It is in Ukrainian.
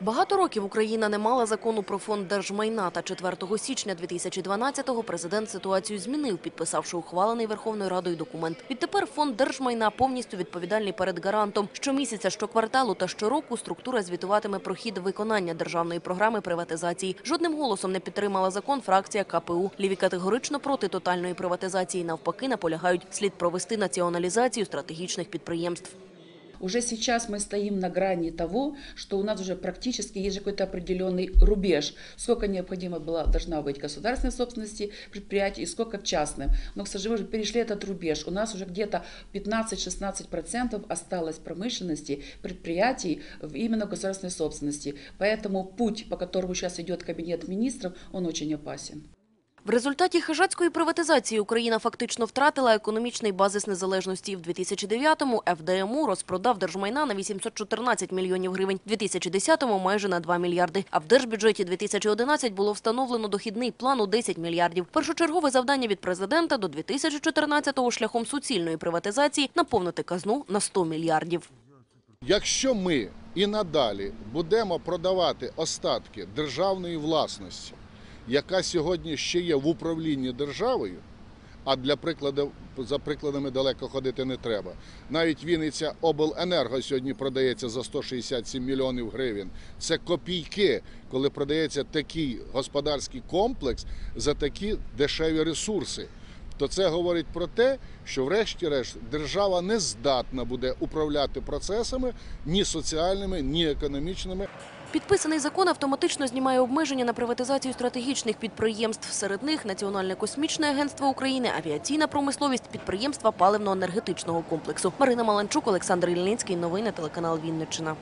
Багато років Україна не мала закону про фонд держмайна. Та 4 січня 2012-го президент ситуацію змінив, підписавши ухвалений Верховною Радою документ. Відтепер фонд держмайна повністю відповідальний перед гарантом. Щомісяця, щокварталу та щороку структура звітуватиме про хід виконання державної програми приватизації. Жодним голосом не підтримала закон фракція КПУ. Ліві категорично проти тотальної приватизації. Навпаки, наполягають слід провести націоналізацію стратегічних підприємств. Уже сейчас мы стоим на грани того, что у нас уже практически есть какой-то определенный рубеж, сколько необходимо было, должна быть государственной собственности предприятий и сколько в частном. Но, к сожалению, уже перешли этот рубеж. У нас уже где-то 15-16% осталось промышленности, предприятий именно государственной собственности. Поэтому путь, по которому сейчас идет Кабинет министров, он очень опасен. В результаті хижацької приватизації Україна фактично втратила економічний базис незалежності. В 2009-му ФДМУ розпродав держмайна на 814 мільйонів гривень, в 2010-му – майже на 2 мільярди. А в держбюджеті 2011 було встановлено дохідний план у 10 мільярдів. Першочергове завдання від президента до 2014-го шляхом суцільної приватизації – наповнити казну на 100 мільярдів. Якщо ми і надалі будемо продавати остатки державної власності, яка сьогодні ще є в управлінні державою, а для прикладу, за прикладами далеко ходити не треба. Навіть Вінниця Обленерго сьогодні продається за 167 мільйонів гривень. Це копійки, коли продається такий господарський комплекс за такі дешеві ресурси. То це говорить про те, що врешті-решт держава не здатна буде управляти процесами ні соціальними, ні економічними. Підписаний закон автоматично знімає обмеження на приватизацію стратегічних підприємств. Серед них Національне космічне агентство України, авіаційна промисловість, підприємства паливно-енергетичного комплексу. Марина Маланчук, Олександр Ільницький. Новини телеканал Вінниччина.